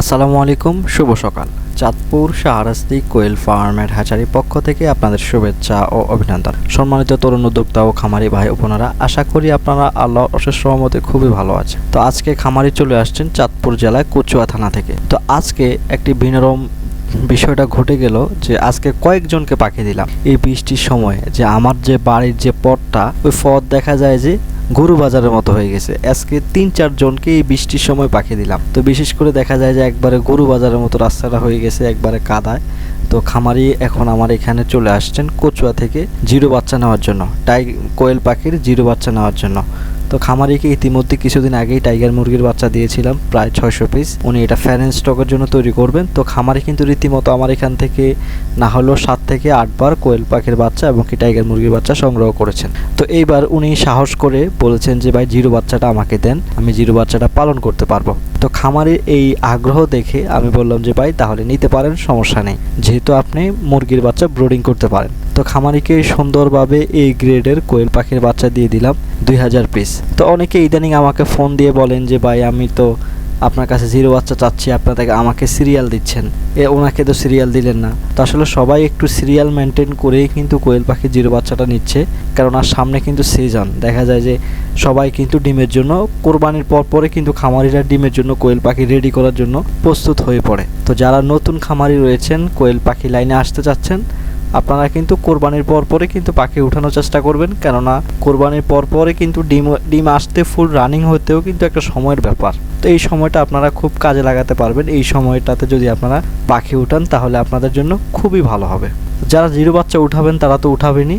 আসসালামু আলাইকুম, শুভ সকাল। চাঁদপুর শাহরাস্তি কোয়েল ফার্মের হ্যাচারি পক্ষ থেকে আপনাদের শুভেচ্ছা ও অভিনন্দন। সম্মানিত তরুণ উদ্যোক্তা ও খামারি ভাই বোনেরা, আশা করি আপনারা আল্লাহ অশেষ সহমতে খুবই ভালো আছে তো আজকে খামারি চলে আসছেন চাঁদপুর জেলায় কচুয়া থানা থেকে। তো আজকে একটি ভিনরম বিষয়টা ঘটে গেল যে আজকে কয়েকজনকে পাখি দিলাম। এই বৃষ্টির সময় যে আমার যে বাড়ির যে পথটা, ওই পথ দেখা যায় যে গরু বাজারের মতো হয়ে গেছে। আজকে তিন, চার জনকে এই বৃষ্টির সময় পাখি দিলাম। তো বিশেষ করে দেখা যায় যে একবারে গরু বাজারের মতো রাস্তাটা হয়ে গেছে, একবারে কাদায়। তো খামারি এখন আমার এখানে চলে আসছেন কচুয়া থেকে জিরো বাচ্চা নেওয়ার জন্য, টাই, কোয়েল পাখির জিরো বাচ্চা নেওয়ার জন্য। তো খামারিকে ইতিমধ্যে কিছুদিন আগেই টাইগার মুরগির বাচ্চা দিয়েছিলাম, প্রায় ছয়শো পিস উনি এটা ফ্যারেন স্টকের জন্য তৈরি করবেন। তো খামারি কিন্তু রীতিমতো আমার এখান থেকে না হলেও সাত থেকে আটবার কোয়েল পাখির বাচ্চা এবং কি টাইগার মুরগির বাচ্চা সংগ্রহ করেছেন। তো এইবার উনি সাহস করে বলেছেন যে, ভাই, জিরো বাচ্চাটা আমাকে দেন, আমি জিরো বাচ্চাটা পালন করতে পারব। তো খামারের এই আগ্রহ দেখে আমি বললাম যে, ভাই, তাহলে নিতে পারেন, সমস্যা নেই। যেহেতু আপনি মুরগির বাচ্চা ব্রোডিং করতে পারেন। তো খামারিকে সুন্দরভাবে এই গ্রেডের কোয়েল পাখির বাচ্চা দিয়ে দিলাম দুই হাজার পিস তো অনেকে ইদানিং আমাকে ফোন দিয়ে বলেন যে, ভাই, আমি তো আপনার কাছে জিরো বাচ্চা চাচ্ছি, আপনার থেকে আমাকে সিরিয়াল দিচ্ছেন। এ, ওনাকে তো সিরিয়াল দিলেন না। তো আসলে সবাই একটু সিরিয়াল মেনটেন করেই কিন্তু কোয়েল পাখি জিরো বাচ্চাটা নিচ্ছে, কেননা সামনে কিন্তু সিজন দেখা যায় যে, সবাই কিন্তু ডিমের জন্য, কোরবানির পর পরে কিন্তু খামারিরা ডিমের জন্য কোয়েল পাখি রেডি করার জন্য প্রস্তুত হয়ে পড়ে। তো যারা নতুন খামারি রয়েছেন, কোয়েল পাখি লাইনে আসতে চাচ্ছেন আপনারা কিন্তু কোরবানির পর পরে কিন্তু পাখি উঠানোর চেষ্টা করবেন। কেননা কোরবানির পর পরে কিন্তু ডিম ডিম আসতে ফুল রানিং হতেও কিন্তু একটা সময়ের ব্যাপার। তো এই সময়টা আপনারা খুব কাজে লাগাতে পারবেন। এই সময়টাতে যদি আপনারা পাখি উঠান, তাহলে আপনাদের জন্য খুবই ভালো হবে। যারা জিরো বাচ্চা উঠাবেন, তারা তো উঠাবেনই।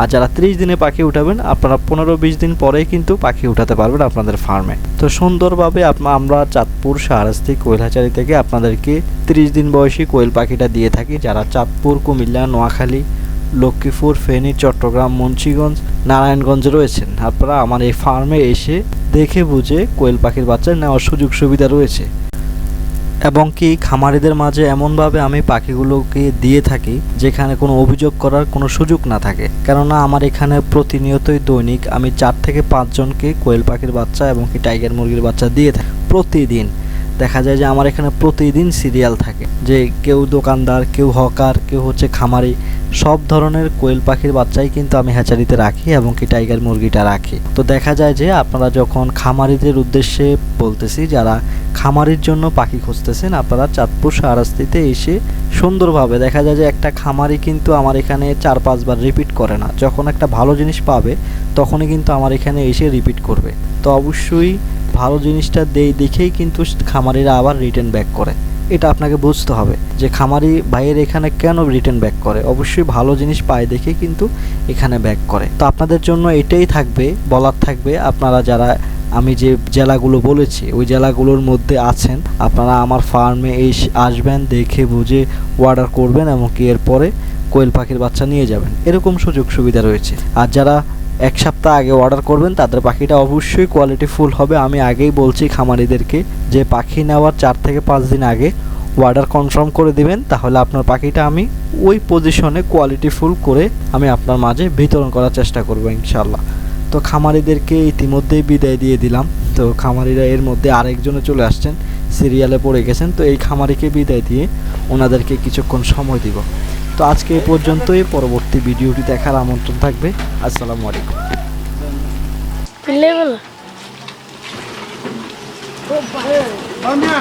আর যারা ত্রিশ দিনে পাখি উঠাবেন, আপনারা পনেরো বিশ দিন পরেই কিন্তু পাখি উঠাতে পারবেন আপনাদের ফার্মে। তো সুন্দরভাবে আমরা চাঁদপুর শাহরাস্তি কোয়েলহাচারি থেকে আপনাদেরকে ত্রিশ দিন বয়সী কোয়েল পাখিটা দিয়ে থাকি, যারা চাঁদপুর, কুমিল্লা, নোয়াখালী, লক্ষ্মীপুর, ফেনী, চট্টগ্রাম, মুন্সিগঞ্জ, নারায়ণগঞ্জে রয়েছেন। আপনারা আমার এই ফার্মে এসে দেখে বুঝে কোয়েল পাখির বাচ্চা নেওয়ার সুযোগ সুবিধা রয়েছে। এবং কি খামারিদের মাঝে এমনভাবে আমি পাখিগুলোকে দিয়ে থাকি যেখানে কোনো অভিযোগ করার কোনো সুযোগ না থাকে। কেননা আমার এখানে প্রতিনিয়তই দৈনিক আমি চার থেকে পাঁচজনকে কোয়েল পাখির বাচ্চা এবং কি টাইগার মুরগির বাচ্চা দিয়ে থাকি প্রতিদিন। দেখা যায় যে আমার এখানে প্রতিদিন সিরিয়াল থাকে যে কেউ দোকানদার, কেউ হকার, কেউ হচ্ছে খামারি। সব ধরনের কোয়েল পাখির বাচ্চাই কিন্তু আমি হ্যাচারিতে রাখি এবং কি টাইগার মুরগিটা রাখি। তো দেখা যায় যে আপনারা যখন খামারিদের উদ্দেশ্যে বলতেছি, যারা খামারির জন্য পাখি খুঁজতেছেন, আপনারা চাঁদপুর সারাস্তিতে এসে সুন্দরভাবে দেখা যায় যে একটা খামারি কিন্তু আমার এখানে চার পাঁচবার রিপিট করে না। যখন একটা ভালো জিনিস পাবে, তখনই কিন্তু আমার এখানে এসে রিপিট করবে। তো অবশ্যই ভালো জিনিসটা দেই দেখেই কিন্তু খামারিরা আবার রিটার্ন ব্যাক করে। এটা আপনাকে বুঝতে হবে যে খামারি ভাইয়ের এখানে কেন রিটার্ন ব্যাক করে। অবশ্যই ভালো জিনিস পায় দেখে কিন্তু এখানে ব্যাক করে। তো আপনাদের জন্য এটাই থাকবে, বলার থাকবে, আপনারা যারা আমি যে জেলাগুলো বলেছি, ওই জেলাগুলোর মধ্যে আছেন, আপনারা আমার ফার্মে এসে আসবেন, দেখে বুঝে অর্ডার করবেন এবং কি এরপরে কোয়েল পাখির বাচ্চা নিয়ে যাবেন। এরকম সুযোগ সুবিধা রয়েছে। আর যারা এক সপ্তাহ আগে অর্ডার করবেন, তাদের পাখিটা অবশ্যই কোয়ালিটি ফুল হবে। আমি আগেই বলছি খামারিদেরকে যে পাখি নেওয়ার চার থেকে পাঁচ দিন আগে অর্ডার কনফার্ম করে দিবেন, তাহলে আপনার পাখিটা আমি ওই পজিশনে কোয়ালিটি ফুল করে আমি আপনার মাঝে বিতরণ করার চেষ্টা করব ইনশাল্লাহ। তো খামারিদেরকে ইতিমধ্যেই বিদায় দিয়ে দিলাম। তো খামারিরা এর মধ্যে আরেকজনে চলে আসছেন সিরিয়ালে পড়ে গেছেন, তো এই খামারিকে বিদায় দিয়ে ওনাদেরকে কিছুক্ষণ সময় দিব। তো আজকে এ পর্যন্তই। পরবর্তী ভিডিওটি দেখার আমন্ত্রণ থাকবে। আসসালামু আলাইকুম। লেভেল আমরা